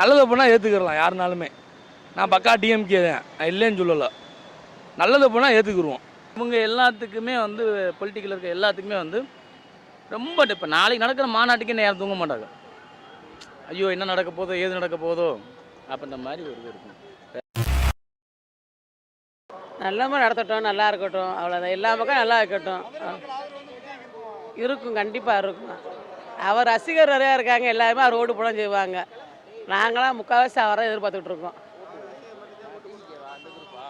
நல்லதை பண்ணால் ஏற்றுக்கிறலாம் யாருனாலுமே. நான் பக்கா டிஎம்கே தான். நான் இல்லைன்னு சொல்லலை. நல்லதை பண்ணால் ஏற்றுக்குருவோம் இவங்க எல்லாத்துக்குமே வந்து பொலிட்டிக்கல் இருக்க எல்லாத்துக்குமே வந்து ரொம்ப இப்போ நாளைக்கு நடக்கிற மாநாட்டுக்கு என்ன யாரும் தூங்க மாட்டாங்க. ஐயோ என்ன நடக்க போதோ ஏது நடக்க போதோ அப்படின்ற மாதிரி ஒரு இது இருக்கும். நல்லமாக நடத்தட்டும் நல்லா இருக்கட்டும் அவ்வளோதான் எல்லா பக்கம் நல்லா இருக்கட்டும். இருக்கும் கண்டிப்பாக இருக்கும். அவர் ரசிகர் நிறையா இருக்காங்க எல்லாருமே அவர் ஓட்டு போட செய்வாங்க. நாங்களாம் முக்கால்வாசி அவரை எதிர்பார்த்துக்கிட்டு இருக்கோம்.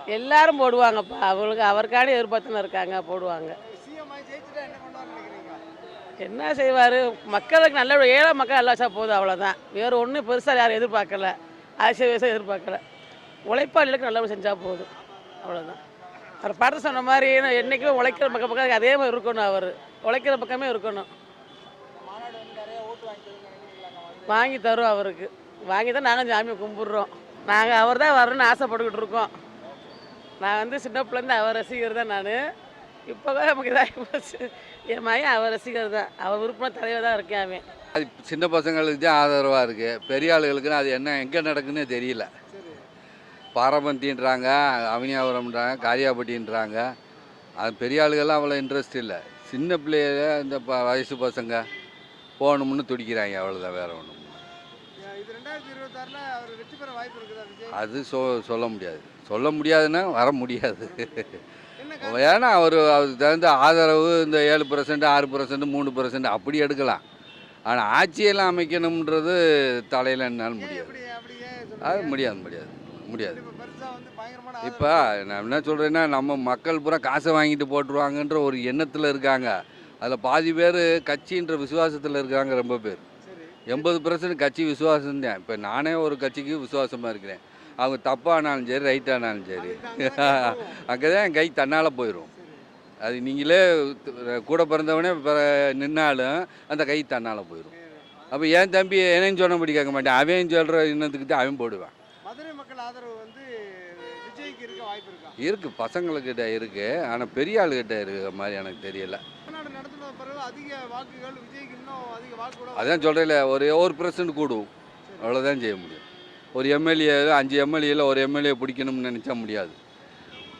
எல்லாரும் போடுவாங்கப்பா. அவங்களுக்கு அவருக்கான எதிர்பார்த்துன்னு இருக்காங்க போடுவாங்க. என்ன செய்வார்? மக்களுக்கு நல்ல ஏழை மக்கள் நல்லாச்சா போதும் அவ்வளோதான் வேறு ஒன்றும் பெருசாக யாரும் எதிர்பார்க்கல. அரசியல் விவசாயம் எதிர்பார்க்கல. உழைப்பாளிகளுக்கு நல்ல செஞ்சால் போதும் அவ்வளோதான் அவர் பாட்டு சொன்ன மாதிரி என்றைக்கும் என்றைக்குமே உழைக்கிற பக்கம் பக்கம் அதே மாதிரி இருக்கணும் அவர். உழைக்கிற பக்கமே இருக்கணும். வாங்கி தரும் அவருக்கு. வாங்கி தான் நாங்கள் சாமியை கும்பிட்றோம். நாங்கள் அவர் தான் வரணும்னு ஆசைப்பட்டுக்கிட்டு இருக்கோம். நான் வந்து சின்ன பிள்ளைந்து அவர் ரசிகர் தான் நான். இப்போ தான் நமக்கு இதாகி போச்சு என் மகன் அவர் ரசிகர் தான். அவர் விருப்பம் தலைவர் தான் இருக்கேன் அவன். அது சின்ன பசங்களுக்கு தான் ஆதரவாக இருக்குது பெரிய ஆளுகளுக்குன்னு அது என்ன எங்கே நடக்குன்னே தெரியல. பாரபந்தின்றாங்க அவனியாபுரம்ன்றாங்க காரியாபட்டின்றாங்க அது பெரிய ஆளுகள்லாம் அவ்வளோ இன்ட்ரெஸ்ட் இல்லை. சின்ன பிள்ளைய இந்த ப வயசு பசங்க போகணும்னு துடிக்கிறாங்க அவ்வளோதான் வேறு ஒன்றும் ரெண்டாயிரத்தி இருபத்தாறில் அவர் வெற்றி பெற வாய்ப்பு இருக்குதா விஜய்? அது சொ சொல்ல முடியாது. சொல்ல முடியாதுன்னா வர முடியாது. ஏன்னா அவர் அதுக்கு தகுந்த ஆதரவு இந்த ஏழு பர்சன்ட் ஆறு பர்சன்ட் மூணு பர்சன்ட் அப்படி எடுக்கலாம். ஆனால் ஆட்சியெல்லாம் அமைக்கணுன்றது தலையில் என்னால் முடியாது. அது? முடியாது முடியாது முடியாது. இப்ப நான் என்ன சொல்கிறேன்னா நம்ம மக்கள் பூரா காசை வாங்கிட்டு போட்டுருவாங்கன்ற ஒரு எண்ணத்தில் இருக்காங்க. அதில் பாதி பேர் கட்சின்ற விசுவாசத்தில் இருக்காங்க ரொம்ப பேர். எண்பது பர்சன்ட் கட்சி விசுவாசம் தான். இப்போ நானே ஒரு கட்சிக்கு விசுவாசமாக இருக்கிறேன். அவங்க தப்பானாலும் சரி ரைட்டானாலும் சரி. அங்கே தான் என் கை தன்னால் போயிடும் அது நீங்களே கூட பிறந்தவனே நின்னாலும் அந்த கை தன்னால் போயிடும் அப்போ என் தம்பி என்னன்னு சொன்னபடி கேட்க மாட்டேன். அவன் சொல்கிற இன்னத்துக்கு தான் அவன் போடுவான். மதுரை மக்கள் ஆதரவு வந்து விஜய்க்கு இருக்க வாய்ப்பு இருக்கா? இருக்குது பசங்களுக்கிட்ட இருக்குது ஆனால் பெரிய ஆளுகிட்ட இருக்கிற மாதிரி எனக்கு தெரியல. நடத்தின பிறகு அதிக வாக்குகள் விஜய்க்கு இன்னும் அதிக வாக்கு அதான் சொல்கிறேன் ஒரு ஒரு பர்சன்ட் கூடும். அவ்வளோதான் செய்ய முடியும். ஒரு எம்எல்ஏ அஞ்சு எம்எல்ஏல ஒரு எம்எல்ஏ பிடிக்கணும்னு நினச்சா முடியாது.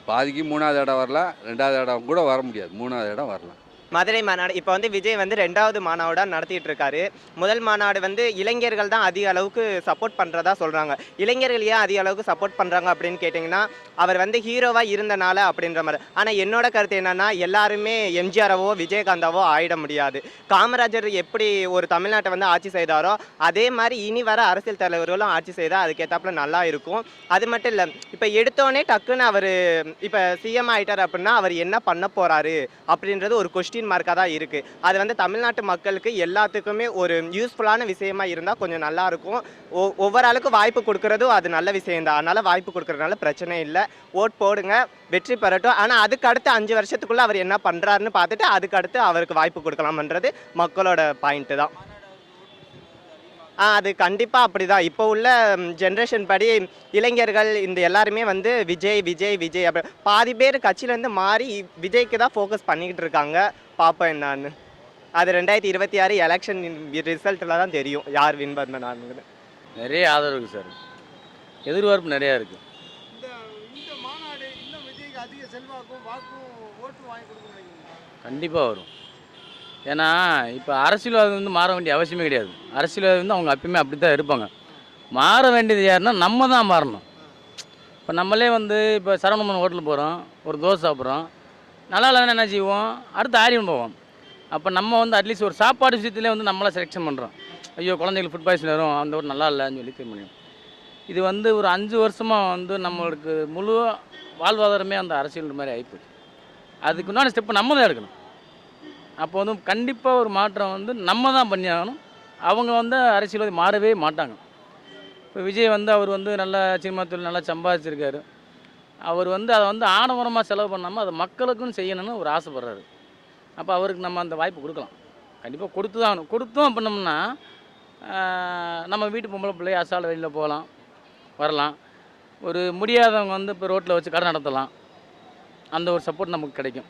பாதிக்கு மூணாவது இடம் வரலாம் ரெண்டாவது இடம் கூட வர முடியாது. மூணாவது இடம் வரலாம் மதுரை மாநாடு இப்போ வந்து விஜய் வந்து ரெண்டாவது மாநாடாக நடத்திட்டு இருக்காரு. முதல் மாநாடு வந்து இளைஞர்கள் தான் அதிக அளவுக்கு சப்போர்ட் பண்ணுறதா சொல்கிறாங்க இளைஞர்கள் ஏன் அதிக அளவுக்கு சப்போர்ட் பண்ணுறாங்க அப்படின்னு கேட்டிங்கன்னா அவர் வந்து ஹீரோவாக இருந்தனால அப்படின்ற மாதிரி. ஆனால் என்னோட கருத்து என்னென்னா எல்லாருமே எம்ஜிஆரவோ விஜயகாந்தாவோ ஆயிட முடியாது. காமராஜர் எப்படி ஒரு தமிழ்நாட்டை வந்து ஆட்சி செய்தாரோ அதே மாதிரி இனி வர அரசியல் தலைவர்களும் ஆட்சி செய்தால் அதுக்கேற்றாப்புல நல்லா இருக்கும். அது மட்டும் இல்லை இப்போ எடுத்தோடனே டக்குன்னு அவர் இப்போ சிஎம் ஆயிட்டார் அப்படின்னா அவர் என்ன பண்ண போகிறாரு அப்படின்றது ஒரு கொஸ்டின் மார்க்காக தான் இருக்குது அது வந்து தமிழ்நாட்டு மக்களுக்கு எல்லாத்துக்குமே ஒரு யூஸ்ஃபுல்லான விஷயமா இருந்தால் கொஞ்சம் நல்லா இருக்கும் ஒ- ஒவ்வொரு ஆளுக்கும் வாய்ப்பு கொடுக்கறதும் அது நல்ல விஷயம் தான் அதனால் வாய்ப்பு கொடுக்கறதுனால பிரச்சனை இல்லை. ஓட் போடுங்க வெற்றி பெறட்டும். ஆனால் அதுக்கு அடுத்து அஞ்சு வருஷத்துக்குள்ளே அவர் என்ன பண்ணுறாருன்னு பார்த்துட்டு அதுக்கு அடுத்து அவருக்கு வாய்ப்பு கொடுக்கலாம்ன்றது மக்களோட பாயிண்ட்டு தான். அது கண்டிப்பாக அப்படி தான் இப்போ உள்ள ஜென்ரேஷன் படி இளைஞர்கள் இந்த எல்லாருமே வந்து விஜய் விஜய் விஜய் அப்படி பாதி பேர் கட்சியிலேருந்து மாறி விஜய்க்கு தான் ஃபோக்கஸ் பண்ணிக்கிட்டு இருக்காங்க. பார்ப்போம் என்னான்னு. அது ரெண்டாயிரத்தி இருபத்தி ஆறு எலெக்ஷன் ரிசல்ட்டில் தான் தெரியும் யார் வின் பண்ணான்னு நிறைய ஆதரவு இருக்குது சார். எதிர்பார்ப்பு நிறையா இருக்குது? கண்டிப்பாக வரும். ஏன்னா இப்போ அரசியல்வாதம் வந்து மாற வேண்டிய அவசியமே கிடையாது. அரசியல்வாதி வந்து அவங்க அப்பயுமே அப்படி தான் இருப்பாங்க. மாற வேண்டியது யாருன்னா நம்ம தான் மாறணும். இப்போ நம்மளே வந்து இப்போ சரவணமன் ஹோட்டலுக்கு போகிறோம் ஒரு தோசை சாப்பிட்றோம். நல்லா இல்லைன்னா என்ன செய்வோம்? அடுத்து ஆரியம் போவோம். அப்போ நம்ம வந்து அட்லீஸ்ட் ஒரு சாப்பாடு விஷயத்துலேயே வந்து நம்மளை செலெக்ஷன் பண்ணுறோம் ஐயோ குழந்தைங்களுக்கு ஃபுட் பாய்சன் வரும் அந்த ஒரு நல்லா இல்லைன்னு சொல்லி தீர்வு இது வந்து ஒரு அஞ்சு வருஷமாக வந்து நம்மளுக்கு முழு வாழ்வாதாரமே அந்த அரசியல் மாதிரி ஆகிப்போச்சு அதுக்கு உண்டான ஸ்டெப்பு நம்ம தான் எடுக்கணும். அப்போ வந்து கண்டிப்பாக ஒரு மாற்றம் வந்து நம்ம தான் பண்ணியாகணும். அவங்க வந்து அரசியல்வாதி மாறவே மாட்டாங்க. இப்போ விஜய் வந்து அவர் வந்து நல்லா சினிமா தொழில் நல்லா சம்பாதிச்சிருக்காரு. அவர் வந்து அதை வந்து ஆடம்பரமாக செலவு பண்ணாமல் அதை மக்களுக்கும் செய்யணும்னு ஒரு ஆசைப்படுறாரு. அப்போ அவருக்கு நம்ம அந்த வாய்ப்பு கொடுக்கலாம். கண்டிப்பாக கொடுத்து தான் ஆகணும். கொடுத்தோம் பண்ணோம்னா நம்ம வீட்டு பொம்பளை பிள்ளை அசால் வெளியில் போகலாம் வரலாம். ஒரு முடியாதவங்க வந்து இப்போ ரோட்டில் வச்சு கடை நடத்தலாம். அந்த ஒரு சப்போர்ட் நமக்கு கிடைக்கும்.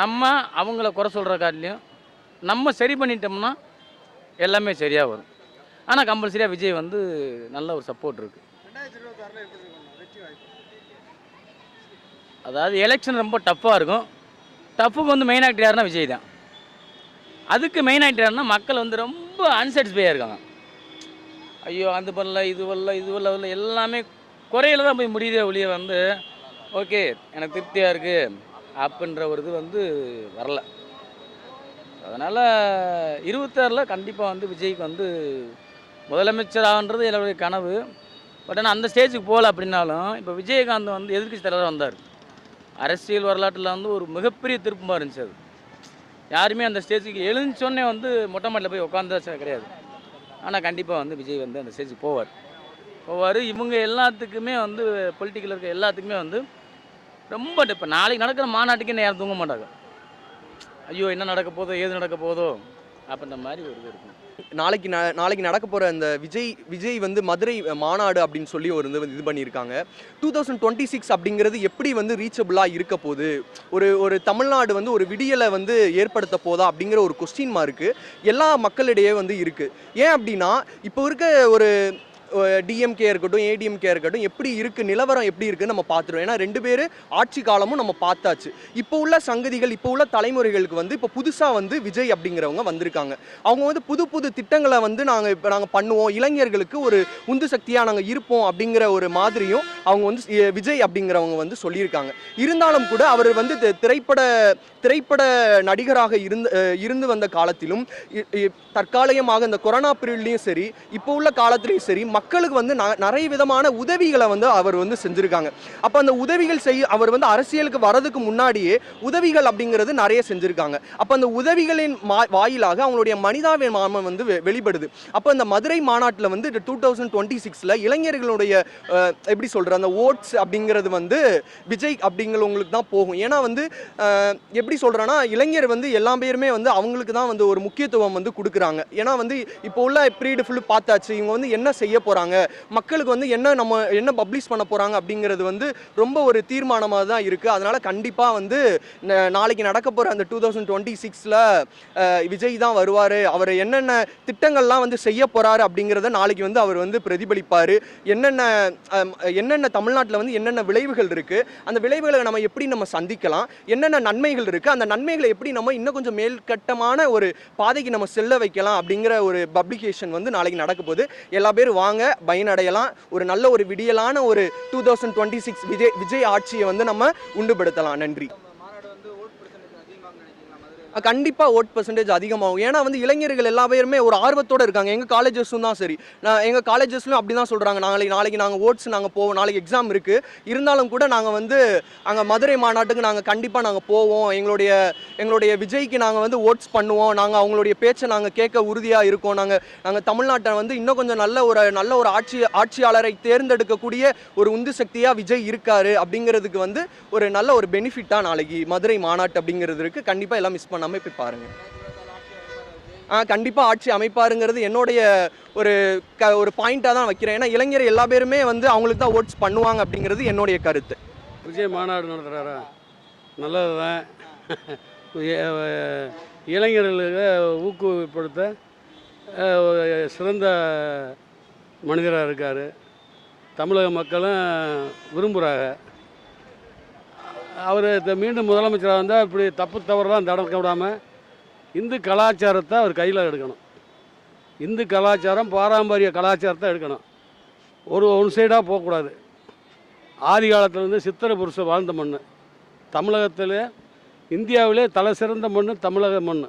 நம்ம அவங்கள குறை சொல்கிற காட்டிலையும் நம்ம சரி பண்ணிட்டோம்னா எல்லாமே சரியாக வரும். ஆனால் கம்பல்சரியாக விஜய் வந்து நல்ல ஒரு சப்போர்ட் இருக்குது அதாவது எலெக்ஷன் ரொம்ப டஃப்பாக இருக்கும். டஃப்புக்கு வந்து மெயின் ஆக்டர் யாருன்னா விஜய் தான். அதுக்கு மெயின் ஆக்டர் யாருன்னா மக்கள் வந்து ரொம்ப அன்சாட்டிஸ்ஃபையாக இருக்காங்க. ஐயோ அது பண்ணல இது வரல இது வரல வரல எல்லாமே குறையில தான் போய் முடியுதே ஒழிய வந்து ஓகே எனக்கு திருப்தியாக இருக்குது அப்படின்ற ஒரு இது வந்து வரல. அதனால் இருபத்தாறில் கண்டிப்பாக வந்து விஜய்க்கு வந்து முதலமைச்சர் ஆகுன்றது என்னுடைய கனவு. பட் ஆனால் அந்த ஸ்டேஜுக்கு போகல அப்படின்னாலும் இப்போ விஜயகாந்த் வந்து எதிர்க்கட்சி தலைவராக வந்தார். அரசியல் வரலாற்றில் வந்து ஒரு மிகப்பெரிய திருப்பமாக இருந்துச்சு அது. யாருமே அந்த ஸ்டேஜுக்கு எழுந்தோடனே வந்து மொட்டை மாட்டில் போய் உட்காந்து கிடையாது. ஆனால் கண்டிப்பாக வந்து விஜய் வந்து அந்த ஸ்டேஜுக்கு போவார். போவார். இவங்க எல்லாத்துக்குமே வந்து பொலிட்டிக்கல் இருக்க எல்லாத்துக்குமே வந்து ரொம்ப இப்போ நாளைக்கு நடக்கிற மாநாட்டுக்கு என்ன யாரும் தூங்க மாட்டாங்க. ஐயோ என்ன நடக்க போதோ ஏது நடக்க போதோ அப்படின்ற மாதிரி ஒரு இது இருக்கும். நாளைக்கு ந நாளைக்கு நடக்க போகிற அந்த விஜய் விஜய் வந்து மதுரை மாநாடு அப்படின்னு சொல்லி ஒரு இது வந்து இது பண்ணியிருக்காங்க. டூ தௌசண்ட் டுவெண்ட்டி சிக்ஸ் அப்படிங்கிறது எப்படி வந்து ரீச்சபிளாக இருக்க போகுது? ஒரு ஒரு தமிழ்நாடு வந்து ஒரு விடியலை வந்து ஏற்படுத்த போதா அப்படிங்கிற ஒரு கொஸ்டின் மார்க்கு எல்லா மக்களிடையே வந்து இருக்குது ஏன் அப்படின்னா இப்போ இருக்க ஒரு டிஎம்கே இருக்கட்டும் ஏடிஎம்கே இருக்கட்டும் எப்படி இருக்குது நிலவரம் எப்படி இருக்குன்னு நம்ம பார்த்துருவோம். ஏன்னா ரெண்டு பேர் ஆட்சி காலமும் நம்ம பார்த்தாச்சு. இப்போ உள்ள சங்கதிகள் இப்போ உள்ள தலைமுறைகளுக்கு வந்து இப்போ புதுசாக வந்து விஜய் அப்படிங்கிறவங்க வந்திருக்காங்க. அவங்க வந்து புது புது திட்டங்களை வந்து நாங்கள் இப்போ நாங்கள் பண்ணுவோம். இளைஞர்களுக்கு ஒரு உந்து சக்தியாக நாங்கள் இருப்போம் அப்படிங்கிற ஒரு மாதிரியும் அவங்க வந்து விஜய் அப்படிங்கிறவங்க வந்து சொல்லியிருக்காங்க. இருந்தாலும் கூட அவர் வந்து திரைப்பட திரைப்பட நடிகராக இருந்து இருந்து வந்த காலத்திலும் இ- இ- தற்காலிகமாக இந்த கொரோனா பீரியட்லையும் சரி இப்போ உள்ள காலத்திலையும் சரி மக்களுக்கு வந்து நிறைய விதமான உதவிகளை வந்து அவர் வந்து செஞ்சுருக்காங்க. அப்போ அந்த உதவிகள் செய்ய அவர் வந்து அரசியலுக்கு வரதுக்கு முன்னாடியே உதவிகள் அப்படிங்கிறது நிறைய செஞ்சுருக்காங்க. அப்போ அந்த உதவிகளின் மா- வாயிலாக அவங்களுடைய மனிதாபிமானம் வந்து வெ- வெளிப்படுது. அப்போ இந்த மதுரை மாநாட்டில் வந்து டூ தௌசண்ட் டுவெண்ட்டி சிக்ஸில் இளைஞர்களுடைய எப்படி சொல்கிற அந்த ஓட்ஸ் அப்படிங்கிறது வந்து விஜய் அப்படிங்கிறவங்களுக்கு தான் போகும். ஏன்னா வந்து எப்படி சொல்கிறேன்னா இளைஞர் வந்து எல்லா பேருமே வந்து அவங்களுக்கு தான் வந்து ஒரு முக்கியத்துவம் வந்து கொடுக்குறாங்க. ஏன்னா வந்து இப்போ உள்ள ப்ரீடு ஃபுல் பார்த்தாச்சு. இவங்க வந்து என்ன செய்ய போகிறாங்க மக்களுக்கு வந்து என்ன நம்ம என்ன பப்ளிஷ் பண்ண போகிறாங்க அப்படிங்கிறது வந்து ரொம்ப ஒரு தீர்மானமாக தான் இருக்குது அதனால் கண்டிப்பாக வந்து ந- நாளைக்கு நடக்க போகிற அந்த டூ தௌசண்ட் டுவெண்ட்டி சிக்ஸில் விஜய் தான் வருவார். அவர் என்னென்ன திட்டங்கள்லாம் வந்து செய்ய போகிறாரு அப்படிங்கிறத நாளைக்கு வந்து அவர் வந்து பிரதிபலிப்பார். என்னென்ன என்னென்ன தமிழ்நாட்டில் வந்து என்னென்ன விளைவுகள் இருக்குது அந்த விளைவுகளை நம்ம எப்படி நம்ம சந்திக்கலாம் என்னென்ன நன்மைகள் இருக்குது அந்த நன்மைகளை எப்படி நம்ம இன்னும் கொஞ்சம் மேல்கட்டமான ஒரு பாதைக்கு நம்ம செல்ல வைக்கலாம் அப்படிங்கிற ஒரு பப்ளிகேஷன் வந்து நாளைக்கு நடக்க போகுது. எல்லா பேரும் வாங்க. பயனடையலாம். ஒரு நல்ல ஒரு விடியலான ஒரு two thousand twenty six Vijay Vijay ஆட்சியை வந்து நம்ம உண்டுபடுத்தலாம். நன்றி மாநாடு வந்து ஓட் பர்சன்டேஜ் அதிகமாக கண்டிப்பாக ஓட் பர்சன்டேஜ் அதிகமாகும். ஏன்னா வந்து இளைஞர்கள் எல்லா பேருமே ஒரு ஆர்வத்தோடு இருக்காங்க. எங்கள் காலேஜஸும் தான் சரி. நான் எங்கள் காலேஜஸ்லையும் அப்படி தான் சொல்கிறாங்க நாளைக்கு நாளைக்கு நாங்கள் ஓட்ஸ் நாங்கள் போவோம். நாளைக்கு எக்ஸாம் இருக்கு. இருந்தாலும் கூட நாங்கள் வந்து அங்கே மதுரை மாநாட்டுக்கு நாங்கள் கண்டிப்பாக நாங்கள் போவோம். எங்களுடைய எங்களுடைய விஜய்க்கு நாங்கள் வந்து ஓட்ஸ் பண்ணுவோம். நாங்கள் அவங்களுடைய பேச்சை நாங்கள் கேட்க உறுதியாக இருக்கோம். நாங்கள் நாங்கள் தமிழ்நாட்டை வந்து இன்னும் கொஞ்சம் நல்ல ஒரு நல்ல ஒரு ஆட்சி ஆட்சியாளரை தேர்ந்தெடுக்கக்கூடிய ஒரு உந்து சக்தியாக விஜய் இருக்காரு அப்படிங்கிறதுக்கு வந்து ஒரு நல்ல ஒரு பெனிஃபிட்டாக நாளைக்கு மதுரை மாநாட்டு அப்படிங்கிறது இருக்குது கண்டிப்பாக எல்லாம் மிஸ் பண்ண அமைப்பை பாருங்கள் ஆ கண்டிப்பாக ஆட்சி அமைப்பாருங்கிறது என்னுடைய ஒரு க ஒரு பாயிண்ட்டாக தான் வைக்கிறேன். ஏன்னா இளைஞர் எல்லா பேருமே வந்து அவங்களுக்கு தான் ஓட்ஸ் பண்ணுவாங்க அப்படிங்கிறது என்னுடைய கருத்து. விஜய் மாநாடு நடத்துகிறாரா நல்லது தான் இளைஞர்களுக்கு ஊக்குவிப்படுத்த சிறந்த மனிதராக இருக்கார். தமிழக மக்களும் விரும்புகிறாங்க அவர் மீண்டும் முதலமைச்சராக வந்தால் இப்படி தப்பு தவறுலாம் நடக்க விடாமல் இந்து கலாச்சாரத்தை அவர் கையில் எடுக்கணும். இந்து கலாச்சாரம் பாரம்பரிய கலாச்சாரத்தை எடுக்கணும். ஒரு ஒன் சைடாக போகக்கூடாது. ஆதி காலத்துலேருந்து சித்திர புருஷ வாழ்ந்த மண் தமிழகத்தில் இந்தியாவிலே தலை சிறந்த மண் தமிழக மண்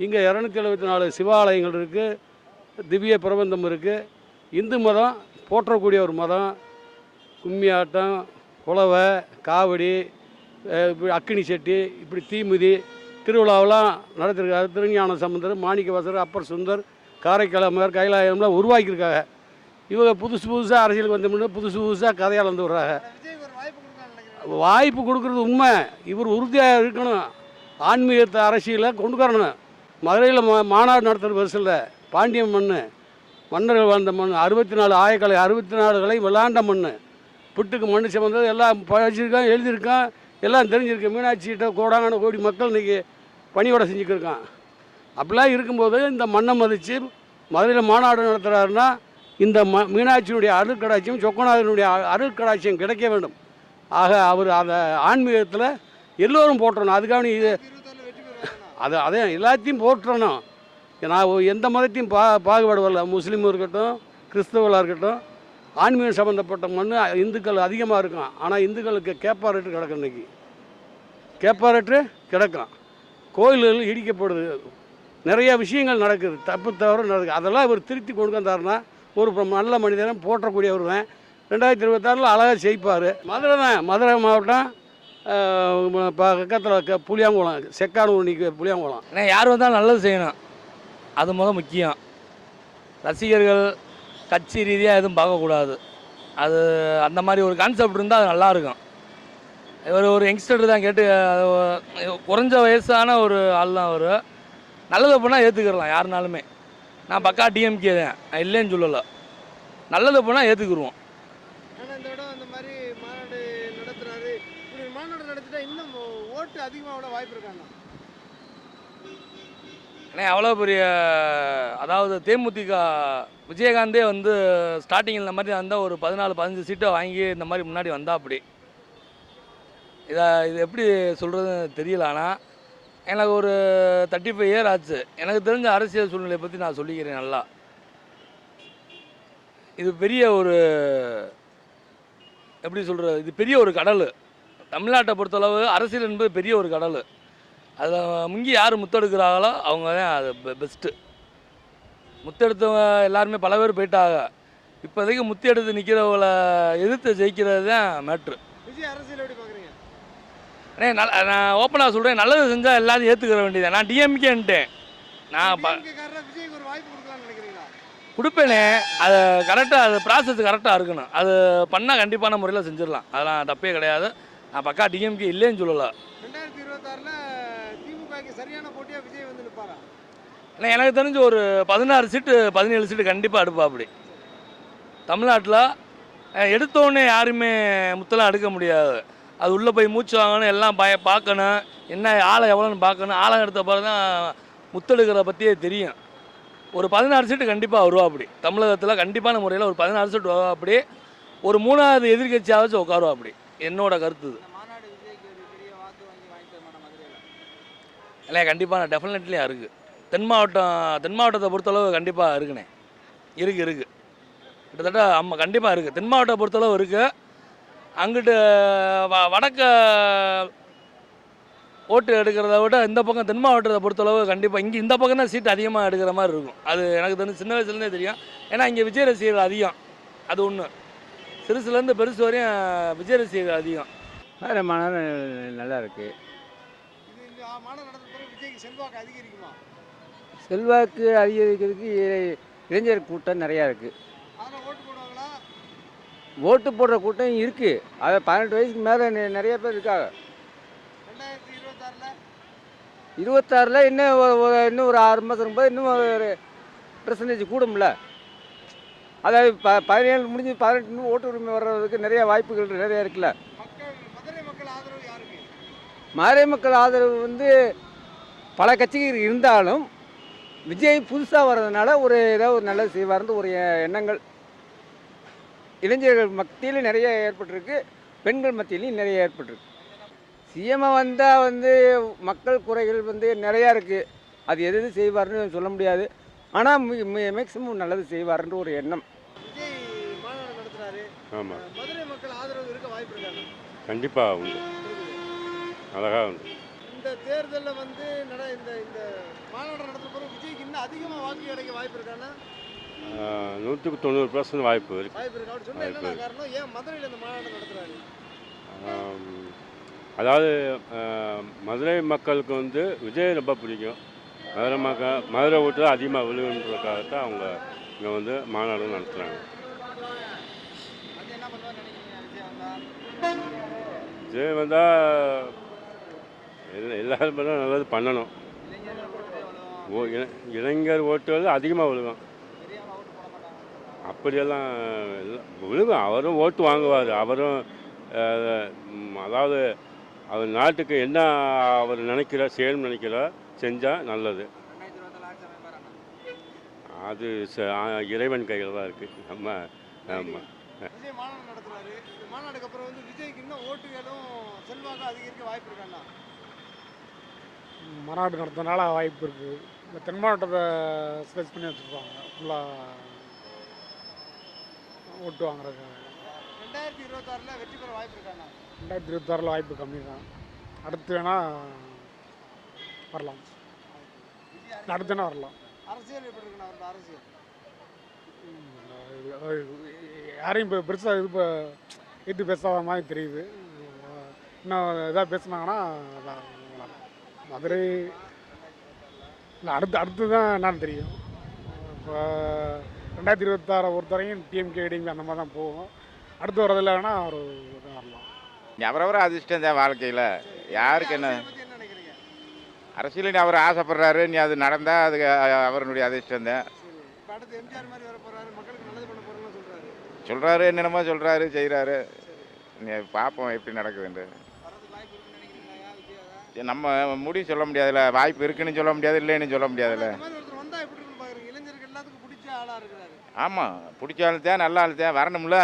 இங்கே இரநூத்தி எழுபத்தி நாலு சிவாலயங்கள் இருக்குது திவ்ய பிரபந்தம் இருக்குது இந்து மதம் போற்றக்கூடிய ஒரு மதம். கும்மியாட்டம் குலவை காவடி இப்படி அக்கினி செட்டி இப்படி தீமிதி திருவிழாவெல்லாம் நடத்திருக்காரு. திருஞான சம்பந்தர் மாணிக்கவாசர் அப்பர் சுந்தர் காரைக்கிழமர் கைலாயம்லாம் உருவாக்கியிருக்காங்க. இவங்க புதுசு புதுசாக அரசியலுக்கு முன்னே புதுசு புதுசாக கதையால் வந்து விட்றாங்க. வாய்ப்பு கொடுக்குறது கொடுக்கறது உண்மை. இவர் உறுதியாக இருக்கணும். ஆன்மீகத்தை அரசியலை கொண்டு வரணும். மதுரையில் மா மாநாடு நடத்துகிற பெருசு பாண்டியம் மண் மன்னர்கள் வாழ்ந்த மண் அறுபத்தி நாலு ஆயக்கலை அறுபத்தி நாலு கலை விளாண்ட மண் புட்டுக்கு மண் சம்மந்தம் எல்லாம் படிச்சிருக்கான் எழுதியிருக்கான். எல்லாம் தெரிஞ்சிருக்கு. மீனாட்சிகிட்ட கோடான கோடி மக்கள் இன்றைக்கி பணியோட செஞ்சுக்கிருக்கான் அப்படிலாம் இருக்கும்போது இந்த மண்ணை மதித்து மதுரையில் மாநாடு நடத்துகிறாருன்னா இந்த ம மீனாட்சியினுடைய அருட்கடாட்சியம் சொக்கநாதனுடைய அருட்கடாட்சியம் கிடைக்க வேண்டும். ஆக அவர் அதை ஆன்மீகத்தில் எல்லோரும் போற்றணும். அதுக்காக இது அது அதே எல்லாத்தையும் போற்றணும். நான் எந்த மதத்தையும் பா பாகுபாடு வரல. முஸ்லீமும் இருக்கட்டும் கிறிஸ்தவர்களாக இருக்கட்டும் ஆன்மீகம் சம்மந்தப்பட்ட மண் இந்துக்கள் அதிகமாக இருக்கும் ஆனால் இந்துக்களுக்கு கேப்பா ரேட்டு கிடக்கும் இன்னைக்கு. கேப்பாரட்டு கிடக்கும் கோயில்கள் இடிக்கப்படுது. நிறைய விஷயங்கள் நடக்குது. தப்பு தவறு நடக்குது. அதெல்லாம் இவர் திருத்தி கொண்டு வந்தாருன்னா ஒரு நல்ல மனிதனும் போற்றக்கூடியவர் தான் ரெண்டாயிரத்தி இருபத்தாறில் அழகாக செய்ப்பார் மதுரை தான். மதுரை மாவட்டம் பக்கத்தில் புளியாங்குளம் செக்கானூர் நிற்க புளியாங்குளம். ஏன்னா யார் வந்தாலும் நல்லது செய்யணும். அது முதல் முக்கியம். ரசிகர்கள் கட்சி ரீதியாக எதுவும் பார்க்கக்கூடாது. அது அந்த மாதிரி ஒரு கான்செப்ட் இருந்தால் அது நல்லாயிருக்கும். இவர் ஒரு யங்ஸ்டர் தான் கேட்டு குறைஞ்ச வயசான ஒரு ஆள் தான் அவர். நல்லதை பண்ணால் ஏற்றுக்கிடலாம் யாருனாலுமே. நான் பக்கா டிஎம்கே தான். நான் இல்லைன்னு சொல்லலை. நல்லது பண்ணால் ஏற்றுக்குருவோம் மாதிரி மாநாடு நடத்துறாரு. மாநாடு நடத்திட்டா இன்னும் ஓட்டு அதிகமாக விட வாய்ப்பு இருக்காங்க ஏன்னா அவ்வளோ பெரிய அதாவது தேமுதிக விஜயகாந்தே வந்து ஸ்டார்டிங் இந்த மாதிரி வந்தால் ஒரு பதினாலு பதினஞ்சு சீட்டை வாங்கி இந்த மாதிரி முன்னாடி வந்தா அப்படி. இதை இது எப்படி சொல்கிறதுன்னு தெரியல ஆனால் எனக்கு ஒரு தேர்ட்டி ஃபைவ் இயர் ஆச்சு. எனக்கு தெரிஞ்ச அரசியல் சூழ்நிலையை பற்றி நான் சொல்லிக்கிறேன் நல்லா. இது பெரிய ஒரு எப்படி சொல்கிறது இது பெரிய ஒரு கடல். தமிழ்நாட்டை பொறுத்தளவு அரசியல் என்பது பெரிய ஒரு கடல். அதில் முங்கி யார் முத்தெடுக்கிறாங்களோ அவங்க தான் அது பெஸ்ட்டு முத்தெடுத்தவங்க எல்லாருமே பல பேர் போயிட்டாங்க. இப்போதைக்கு முத்தி எடுத்து நிற்கிறவங்கள எதிர்த்து ஜெயிக்கிறது தான் மேட்ரு விஜய் அரசியல் எப்படி பார்க்குறீங்க அண்ணே நல்ல நான் ஓப்பனாக சொல்கிறேன் நல்லது செஞ்சால் எல்லாரும் ஏற்றுக்கிற வேண்டியது நான் டிஎம்கேன்ட்டேன் நான் ப காரராக விஜய்க்கு ஒரு வாய்ப்பு கொடுக்கலாம்னு நினைக்கிறீங்களா? கொடுப்பேனே. அது கரெக்டாக அது ப்ராசஸ் கரெக்டாக இருக்கணும். அது பண்ணால் கண்டிப்பான முறையில் செஞ்சிடலாம். அதெல்லாம் தப்பே கிடையாது. நான் பக்கா டிஎம்கே இல்லைன்னு சொல்லலை. ரெண்டாயிரத்தி இருபத்தாறில் திமுகக்கு சரியான போட்டியாக விஜய் வந்து நிற்பாரா ஏன்னா எனக்கு தெரிஞ்சு ஒரு பதினாறு சீட்டு பதினேழு சீட்டு கண்டிப்பாக எடுப்பா அப்படி. தமிழ்நாட்டில் எடுத்தோடனே யாருமே முத்தெல்லாம் எடுக்க முடியாது. அது உள்ளே போய் மூச்சு வாங்கணும் எல்லாம் பய பார்க்கணும். என்ன ஆளை எவ்வளோன்னு பார்க்கணும். ஆளை எடுத்த பிறகு தான் முத்தெடுக்கிறத பற்றியே தெரியும். ஒரு பதினாறு சீட்டு கண்டிப்பாக வருவா அப்படி. தமிழகத்தில் கண்டிப்பான முறையில் ஒரு பதினாறு சீட்டு வருவா அப்படி. ஒரு மூணாவது எதிர்கட்சியாவது உட்காருவா அப்படி. என்னோட கருத்து இது மாநாடு விஜய்க்கு ஒரு பெரிய வாக்கு வாங்கி வாங்கி தருமான மதுரையில் இல்லை கண்டிப்பாக டெஃபினெட்லியாக இருக்குது தென் மாவட்டம் தென் மாவட்டத்தை பொறுத்தளவு கண்டிப்பாக இருக்குண்ணே. இருக்குது இருக்குது கிட்டத்தட்ட ஆமாம் கண்டிப்பாக இருக்குது தென் மாவட்டத்தை பொறுத்தளவு இருக்குது அங்கிட்டு வ வடக்க ஓட்டு எடுக்கிறத விட இந்த பக்கம் தென் மாவட்டத்தை பொறுத்தளவு கண்டிப்பாக இங்கே இந்த பக்கம் தான் சீட் அதிகமாக எடுக்கிற மாதிரி இருக்கும். அது எனக்கு தெரிஞ்சு சின்ன வயசுலேருந்தே தெரியும். ஏன்னா இங்கே விஜய் ரசிகர்கள் அதிகம். அது ஒன்று சிறுசுலேருந்து பெருசு வரையும் விஜய் ரசிகர்கள் அதிகம். வேறு மாநாடு நல்லா இருக்குது செல்வாக்கு அதிகரிக்குமா? செல்வாக்கு அதிகரிக்கிறதுக்கு இளைஞர் கூட்டம் நிறையா இருக்குது ஓட்டு போடுற கூட்டம் இருக்குது அதை பதினெட்டு வயசுக்கு மேலே நிறைய பேர் இருக்காங்க. இருபத்தாறில்? இன்னும் ஒரு- இன்னும் ஒரு ஆறு மாதம் இருக்கும்போது இன்னும் ஒரு பர்சன்டேஜ் கூடும்ல. அதாவது ப பதினேழு முடிஞ்சு பதினெட்டு இன்னும் ஓட்டு உரிமை வர்றதுக்கு நிறைய வாய்ப்புகள் நிறைய இருக்குல்ல. மதுரை மக்கள் ஆதரவு வந்து பல கட்சிகள் இருந்தாலும் விஜய் புதுசாக வர்றதுனால ஒரு ஏதோ ஒரு நல்லது செய்வார்னு ஒரு எண்ணங்கள். இளைஞர்கள் மத்தியில் நிறைய ஏற்பட்டிருக்கு பெண்கள் மத்தியிலையும் நிறைய ஏற்பட்டிருக்கு. சிஎம்ஐ வந்தால் வந்து மக்கள் குறைகள் வந்து நிறையா இருக்குது அது எது எது செய்வார்னு சொல்ல முடியாது. ஆனால் மேக்ஸிமம் நல்லது செய்வார்ன்ற ஒரு எண்ணம். விஜய் மாநாடு நடத்துறாரு. ஆமாம் மதுரை மக்கள் ஆதரவு இருக்க வாய்ப்பு இருக்காங்க கண்டிப்பாக உண்டு. அழகாக உண்டு. இந்த தேர்தலில் வந்து நட இந்த இந்த மாநாடு நடத்துற பிறகு விஜய்க்கு இன்னும் அதிகமாக வாக்கு கிடைக்க வாய்ப்பு இருக்கான்னா நூற்றுக்கு தொண்ணூறு பர்சன்ட் வாய்ப்பு இருக்கு. வாய்ப்பு இருக்கு? அப்படி சொன்னா இருக்கு. காரணம்? ஏன் மதுரையில் இந்த மாநாடு நடத்துறாரு? ஆம், அதாவது மதுரை மக்களுக்கு வந்து விஜய் ரொம்ப பிடிக்கும். மதுரை மக்கள் மதுரை வீட்டில் அதிகமாக விழுகுன்றதுக்காகத்தான் அவங்க இங்கே வந்து மாநாடு நடத்துகிறாங்க என்ன விஜய் வந்தால் எல்லா எல்லாரும் நல்லது பண்ணணும். ஓ இளைஞர் ஓட்டுகள் அதிகமாக விழுகும். அப்படியெல்லாம் இல்லை. விழுகும். அவரும் ஓட்டு வாங்குவார். அவரும் அதாவது அவர் நாட்டுக்கு என்ன அவர் நினைக்கிறார் செய்யணும்னு நினைக்கிறார் செஞ்சால் நல்லது. அது இறைவன் கையில் தான் இருக்குது நம்ம நம்ம மாநாடு நடத்துறாரு. இந்த மாநாடுக்கு அப்புறம் வந்து விஜய்க்கு இன்னும் ஓட்டுகளும் செல்வாக்கு அதிகரிக்க வாய்ப்பு இருக்காங்களா மாநாடு நடத்துறதுனால வாய்ப்பு இருக்குது இந்த தென் மாவட்டத்தை ஸ்பெஸ் பண்ணி வச்சுருப்பாங்க ஃபுல்லாக ஓட்டு வாங்குறது ரெண்டாயிரத்தி இருபத்தாறுல வெற்றி பெற வாய்ப்பு இருக்காங்களா ரெண்டாயிரத்தி இருபத்தாறில் வாய்ப்பு கம்மி தான். அடுத்து வேணால் வரலாம். அடுத்து வேணால் வரலாம். அரசியல் எப்படி இருக்குண்ணா அரசியல்? யாரையும் இப்போ பெருசாக இது இப்போ இது பேசாத மாதிரி தெரியுது. இன்னும் இதாக பேசுனாங்கன்னா. மதுரை இல்லை அடுத்து அடுத்து தான் என்னன்னு தெரியும். இப்போ ரெண்டாயிரத்தி இருபத்தாறை பொறுத்தவரைக்கும் டிஎம்கே டிஎம்கே அந்த மாதிரி தான் போகும். அடுத்து வரதில்ல வேணால் ஒரு இது வரலாம். அவரவர் அதிர்ஷ்டம் தான் வாழ்க்கையில். யாருக்கு என்ன? அரசியல் நீ அவர் ஆசைப்படுறாரு நீ அது நடந்தால் அது அவருடைய அதிர்ஷ்டம் தான். சொல்கிறாரு என்னென்னமோ சொல்கிறாரு செய்கிறாரு நீ பார்ப்போம் எப்படி நடக்குதுன்ட்டு வரதுக்கு வாய்ப்பு இருக்குன்னு நினைக்கிறீங்களா விஜயாதான் சரி, நம்ம முடிவு சொல்ல முடியாதுல்ல வாய்ப்பு இருக்குன்னு சொல்ல முடியாது இல்லைன்னு சொல்ல முடியாதுல்ல. ஆமாம் பிடிச்ச ஆள் தான் நல்ல ஆள் தான் வரணும்ல.